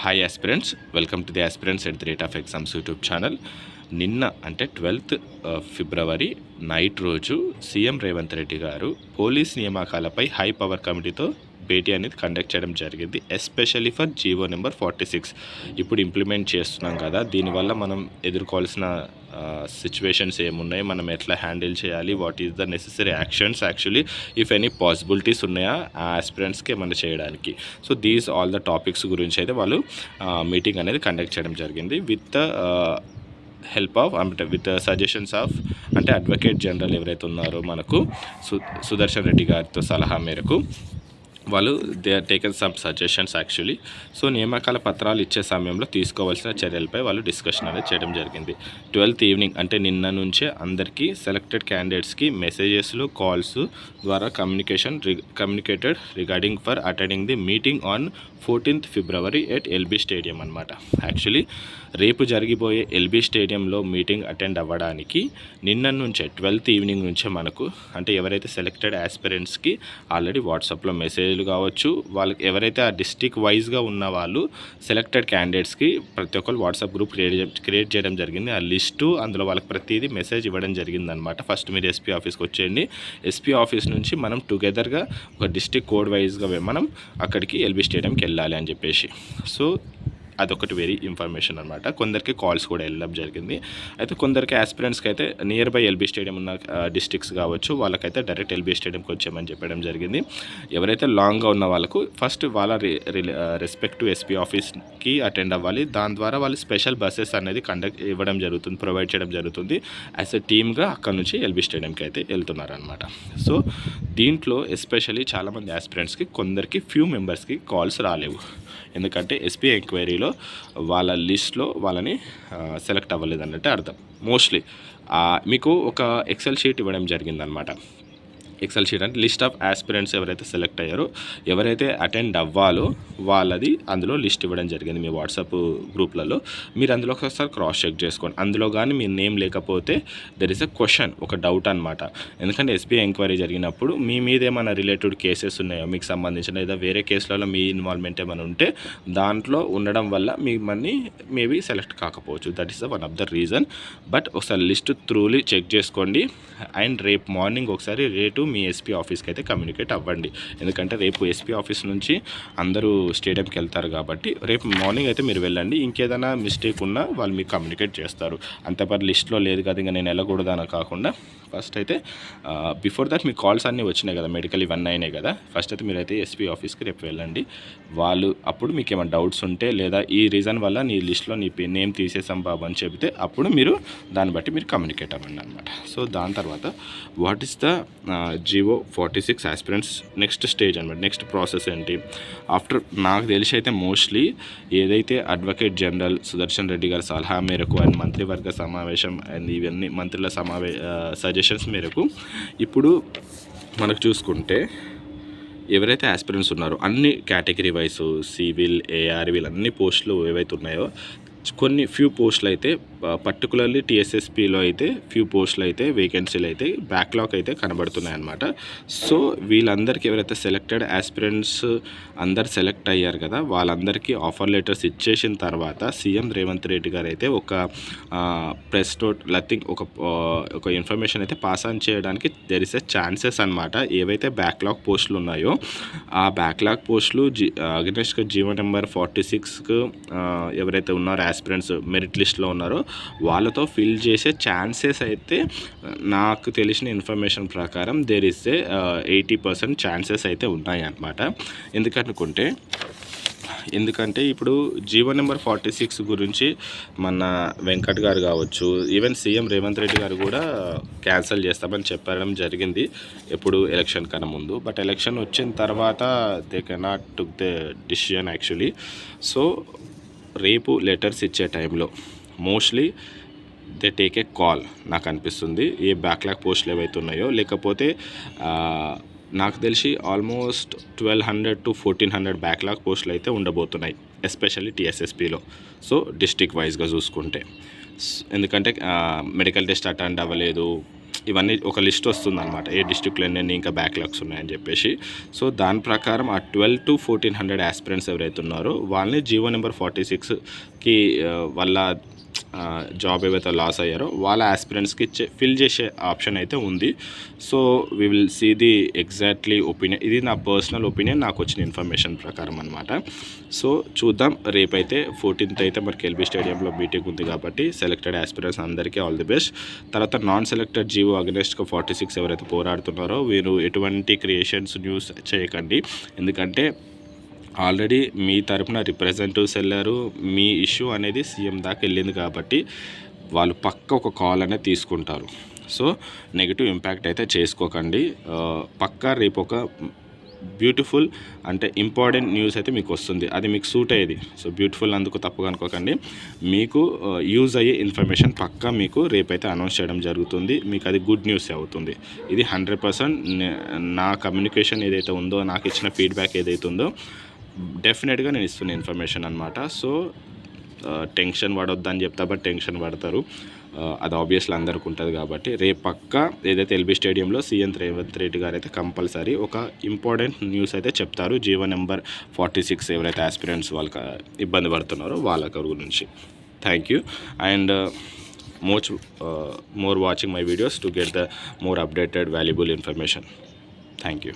Hi aspirants welcome to the aspirants at the rate of exams YouTube channel నిన్న అంటే twelfth February night రోజు CM Revanth Reddy గారు police నియామకాలపై high power కమిటీతో భేటీ అనేది కండక్ట్ చేయడం జరిగింది especially for GO number forty six ఇప్పుడు ఇంప్లిమెంట్ చేస్తున్నాం కదా దీనివల్ల మనం ఎదుర్కోవాల్సిన సిచ్యువేషన్స్ ఏమున్నాయి మనం ఎట్లా హ్యాండిల్ చేయాలి what is the necessary actions actually if any possibilities ఉన్నాయా ఆ ఆస్పిరెంట్స్కి ఏమైనా చేయడానికి. So these all the topics గురించి అయితే వాళ్ళు మీటింగ్ అనేది కండక్ట్ చేయడం జరిగింది. విత్ హెల్ప్ ఆఫ్ అంటే విత్ సజెషన్స్ ఆఫ్ అంటే అడ్వకేట్ జనరల్ ఎవరైతే ఉన్నారో మనకు సు సుదర్శన్ రెడ్డి గారితో సలహా మేరకు వాళ్ళు they taken some suggestions actually so నియామకాల పత్రాలు ఇచ్చే సమయంలో తీసుకోవాల్సిన చర్యలపై వాళ్ళు డిస్కషన్ అనేది చేయడం జరిగింది. ట్వెల్త్ ఈవినింగ్ అంటే నిన్న నుంచే అందరికీ సెలెక్టెడ్ క్యాండిడేట్స్కి మెసేజెస్లు కాల్స్ ద్వారా communication communicated regarding for attending the meeting on fourteenth February at LB stadium అనమాట యాక్చువల్లీ రేపు జరిగిపోయే ఎల్బీ స్టేడియంలో మీటింగ్ అటెండ్ అవ్వడానికి నిన్న నుంచే ట్వెల్త్ ఈవినింగ్ నుంచే మనకు అంటే ఎవరైతే సెలెక్టెడ్ ఆస్పిరెంట్స్కి ఆల్రెడీ వాట్సాప్లో మెసేజ్ మెసేజ్లు కావచ్చు. వాళ్ళకి ఎవరైతే ఆ డిస్టిక్ వైజ్గా ఉన్న వాళ్ళు సెలెక్టెడ్ క్యాండిడేట్స్కి ప్రతి ఒక్కరు వాట్సాప్ గ్రూప్ క్రియేట్ క్రియేట్ చేయడం జరిగింది. ఆ లిస్టు అందులో వాళ్ళకి ప్రతిదీ మెసేజ్ ఇవ్వడం జరిగింది అనమాట ఫస్ట్ మీరు ఎస్పీ ఆఫీస్కి వచ్చేయండి. ఎస్పీ ఆఫీస్ నుంచి మనం టుగెదర్గా ఒక డిస్టిక్ కోడ్ వైజ్గా మనం అక్కడికి ఎల్బీ స్టేడియంకి వెళ్ళాలి అని చెప్పేసి. సో అదొకటి వెరీ ఇన్ఫర్మేషన్ అనమాట కొందరికి కాల్స్ కూడా వెళ్ళడం జరిగింది. అయితే కొందరికి ఆస్పిరెంట్స్కి అయితే నియర్ బై ఎల్బీ స్టేడియం ఉన్న డిస్ట్రిక్ట్స్ కావచ్చు వాళ్ళకైతే డైరెక్ట్ ఎల్బీ స్టేడియంకి వచ్చామని చెప్పడం జరిగింది. ఎవరైతే లాంగ్గా ఉన్న వాళ్ళకు ఫస్ట్ వాళ్ళ రెస్పెక్టివ్ ఎస్పీ ఆఫీస్కి అటెండ్ అవ్వాలి. దాని ద్వారా వాళ్ళు స్పెషల్ బస్సెస్ అనేది కండక్ట్ ఇవ్వడం జరుగుతుంది ప్రొవైడ్ చేయడం జరుగుతుంది. యాజ్ ఎ టీమ్గా అక్కడ నుంచి ఎల్బీ స్టేడియంకి అయితే వెళ్తున్నారు అనమాట సో దీంట్లో ఎస్పెషల్లీ చాలామంది ఆస్పిరెంట్స్కి కొందరికి ఫ్యూ మెంబర్స్కి కాల్స్ రాలేవు. ఎందుకంటే ఎస్పీ ఎంక్వైరీలో వాళ్ళ లిస్ట్లో వాళ్ళని సెలెక్ట్ అవ్వలేదు అన్నట్టు అర్థం. మోస్ట్లీ మీకు ఒక ఎక్సెల్ షీట్ ఇవ్వడం జరిగిందనమాట ఎక్సెల్ షీట్ అంటే లిస్ట్ ఆఫ్ ఆస్పిరెంట్స్ ఎవరైతే సెలెక్ట్ అయ్యారో ఎవరైతే అటెండ్ అవ్వాలో వాళ్ళది అందులో లిస్ట్ ఇవ్వడం జరిగింది మీ వాట్సాప్ గ్రూప్లలో. మీరు అందులో ఒకసారి క్రాస్ చెక్ చేసుకోండి. అందులో కానీ మీ నేమ్ లేకపోతే దెర్ ఇస్ అ క్వశ్చన్ ఒక డౌట్ అనమాట ఎందుకంటే ఎస్బీఐ ఎంక్వైరీ జరిగినప్పుడు మీ మీద ఏమైనా రిలేటెడ్ కేసెస్ ఉన్నాయో? మీకు సంబంధించిన లేదా వేరే కేసులలో మీ ఇన్వాల్వ్మెంట్ ఏమైనా ఉంటే దాంట్లో ఉండడం వల్ల మీ మనీ మేబీ సెలెక్ట్ కాకపోవచ్చు. That is the one of the reason but ఒకసారి లిస్ట్ త్రూలీ చెక్ చేసుకోండి. అండ్ రేపు మార్నింగ్ ఒకసారి రేటు మీ ఎస్పీ ఆఫీస్కి అయితే కమ్యూనికేట్ అవ్వండి. ఎందుకంటే రేపు ఎస్పీ ఆఫీస్ నుంచి అందరూ స్టేడియంకి వెళ్తారు కాబట్టి రేపు మార్నింగ్ అయితే మీరు వెళ్ళండి. ఇంకేదైనా మిస్టేక్ ఉన్నా వాళ్ళు మీకు కమ్యూనికేట్ చేస్తారు. అంతపరి లిస్ట్లో లేదు కదా ఇంకా నేను వెళ్ళకూడదని కాకుండా ఫస్ట్ అయితే బిఫోర్ దట్ మీ కాల్స్ అన్నీ వచ్చినాయి కదా మెడికల్ ఇవన్నీ అయినాయి కదా ఫస్ట్ అయితే మీరైతే ఎస్పీ ఆఫీస్కి రేపు వెళ్ళండి. వాళ్ళు అప్పుడు మీకు ఏమైనా డౌట్స్ ఉంటే లేదా ఈ రీజన్ వల్ల నీ లిస్ట్లో నీ నేమ్ తీసేసాం బాబు అని చెబితే అప్పుడు మీరు దాన్ని బట్టి మీరు కమ్యూనికేట్ అవ్వండి అనమాట సో దాని తర్వాత what is the GO forty six aspirants next stage అనమాట నెక్స్ట్ ప్రాసెస్ ఏంటి? ఆఫ్టర్ నాకు తెలిసి అయితే మోస్ట్లీ ఏదైతే అడ్వకేట్ జనరల్ సుదర్శన్ రెడ్డి గారి సలహా మేరకు అండ్ మంత్రివర్గ సమావేశం అండ్ ఇవన్నీ మంత్రుల సమావే సజెషన్స్ మేరకు ఇప్పుడు మనకు చూసుకుంటే ఎవరైతే ఆస్పిరెంట్స్ ఉన్నారో అన్ని కేటగిరీ వైస్ సివిల్ ఏఆర్ వీళ్ళన్ని పోస్టులు ఏవైతే ఉన్నాయో కొన్ని ఫ్యూ పోస్టులు అయితే పర్టికులర్లీ టీఎస్ఎస్పిలో అయితే ఫ్యూ పోస్టులు అయితే వేకెన్సీలు అయితే బ్యాక్లాగ్ అయితే కనబడుతున్నాయి అనమాట సో వీళ్ళందరికీ ఎవరైతే సెలెక్టెడ్ ఆస్పిరెంట్స్ అందరు సెలెక్ట్ అయ్యారు కదా వాళ్ళందరికీ ఆఫర్ లెటర్స్ ఇచ్చేసిన తర్వాత సీఎం రేవంత్ రెడ్డి గారు అయితే ఒక ప్రెస్ నోట్ లతింగ్ ఒక ఒక ఇన్ఫర్మేషన్ అయితే పాస్ ఆన్ చేయడానికి దెర్ ఇస్ ఎ ఛాన్సెస్ అనమాట ఏవైతే బ్యాక్లాగ్ పోస్టులు ఉన్నాయో ఆ బ్యాక్లాగ్ పోస్టులు జీ అగ్నెస్ట్గా జీవో నెంబర్ ఫార్టీ సిక్స్కు ఎవరైతే ఉన్నారో ఆస్పిరెంట్స్ మెరిట్ లిస్ట్లో ఉన్నారో వాళ్ళతో ఫిల్ చేసే ఛాన్సెస్ అయితే నాకు తెలిసిన ఇన్ఫర్మేషన్ ప్రకారం there is a eighty percent chances అయితే ఉన్నాయన్నమాట ఎందుకనుకుంటే ఎందుకంటే ఇప్పుడు జీవో నెంబర్ ఫార్టీ సిక్స్ గురించి మన వెంకట్ గారు కావచ్చు ఈవెన్ సీఎం రేవంత్ రెడ్డి గారు కూడా క్యాన్సిల్ చేస్తామని చెప్పడం జరిగింది. ఎప్పుడు ఎలక్షన్ కన్నా ముందు. బట్ ఎలక్షన్ వచ్చిన తర్వాత they cannot took the decision actually so రేపు లెటర్స్ ఇచ్చే టైంలో mostly they take a call నాకు అనిపిస్తుంది. ఏ బ్యాక్లాగ్ పోస్టులు ఏవైతే ఉన్నాయో లేకపోతే నాకు తెలిసి almost twelve hundred to fourteen hundred backlog పోస్టులు అయితే ఉండబోతున్నాయి ఎస్పెషల్లీ టీఎస్ఎస్పిలో సో డిస్టిక్ వైజ్గా చూసుకుంటే. ఎందుకంటే మెడికల్ టెస్ట్ అటెండ్ అవ్వలేదు ఇవన్నీ ఒక లిస్ట్ వస్తుంది అనమాట ఏ డిస్ట్రిక్ట్లో ఎన్ని ఇంకా బ్యాక్లాగ్స్ ఉన్నాయని చెప్పేసి. సో దాని ప్రకారం ఆ twelve to fourteen hundred aspirants ఎవరైతే ఉన్నారో వాళ్ళని జీవో నెంబర్ ఫార్టీ సిక్స్కి వాళ్ళ జాబ్ ఏవైతే లాస్ అయ్యారో వాళ్ళ ఆస్పిరెంట్స్కి ఫిల్ చేసే ఆప్షన్ అయితే ఉంది. So we will see the exactly opinion ఇది నా పర్సనల్ ఒపీనియన్ నాకు వచ్చిన ఇన్ఫర్మేషన్ ప్రకారం అనమాట సో చూద్దాం. రేపైతే ఫోర్టీన్త్ అయితే మనకి ఎల్బీ స్టేడియంలో మీటింగ్ ఉంది కాబట్టి సెలెక్టెడ్ ఆస్పిరెంట్స్ అందరికీ ఆల్ ది బెస్ట్ తర్వాత నాన్ సెలెక్టెడ్ జీవో అగనెస్ట్గా ఫార్టీ సిక్స్ ఎవరైతే పోరాడుతున్నారో వీరు ఎటువంటి క్రియేషన్స్ న్యూస్ చేయకండి. ఎందుకంటే ఆల్రెడీ మీ తరపున రిప్రజెంటేటివ్స్ వెళ్ళారు. మీ ఇష్యూ అనేది సీఎం దాకా వెళ్ళింది కాబట్టి వాళ్ళు పక్క ఒక కాల్ అనేది తీసుకుంటారు. సో నెగిటివ్ ఇంపాక్ట్ అయితే చేసుకోకండి. పక్కా రేపు ఒక బ్యూటిఫుల్ అంటే ఇంపార్టెంట్ న్యూస్ అయితే మీకు వస్తుంది. అది మీకు సూట్ అయ్యేది. సో బ్యూటిఫుల్ అందుకు తప్పుగా అనుకోకండి. మీకు యూజ్ అయ్యే ఇన్ఫర్మేషన్ పక్కా మీకు రేపైతే అనౌన్స్ చేయడం జరుగుతుంది. మీకు అది గుడ్ న్యూస్ అవుతుంది. ఇది హండ్రెడ్ పర్సెంట్ నా కమ్యూనికేషన్ ఏదైతే ఉందో నాకు ఇచ్చిన ఫీడ్బ్యాక్ ఏదైతే ఉందో డెఫినెట్గా నేను ఇస్తున్న ఇన్ఫర్మేషన్ అనమాట సో టెన్షన్ పడొద్దని చెప్తా బట్ టెన్షన్ పడతారు. అది ఆబ్వియస్లీ అందరికి ఉంటుంది కాబట్టి. రేపు పక్క ఏదైతే ఎల్బీ స్టేడియంలో సీఎం రేవంత్ రెడ్డి గారు అయితే కంపల్సరీ ఒక ఇంపార్టెంట్ న్యూస్ అయితే చెప్తారు. జీవో నెంబర్ ఫార్టీ సిక్స్ ఎవరైతే ఆస్పిరెంట్స్ వాళ్ళకి ఇబ్బంది పడుతున్నారో వాళ్ళ గురించి thank you. And much more watching my videos to get the more updated valuable information. Thank you.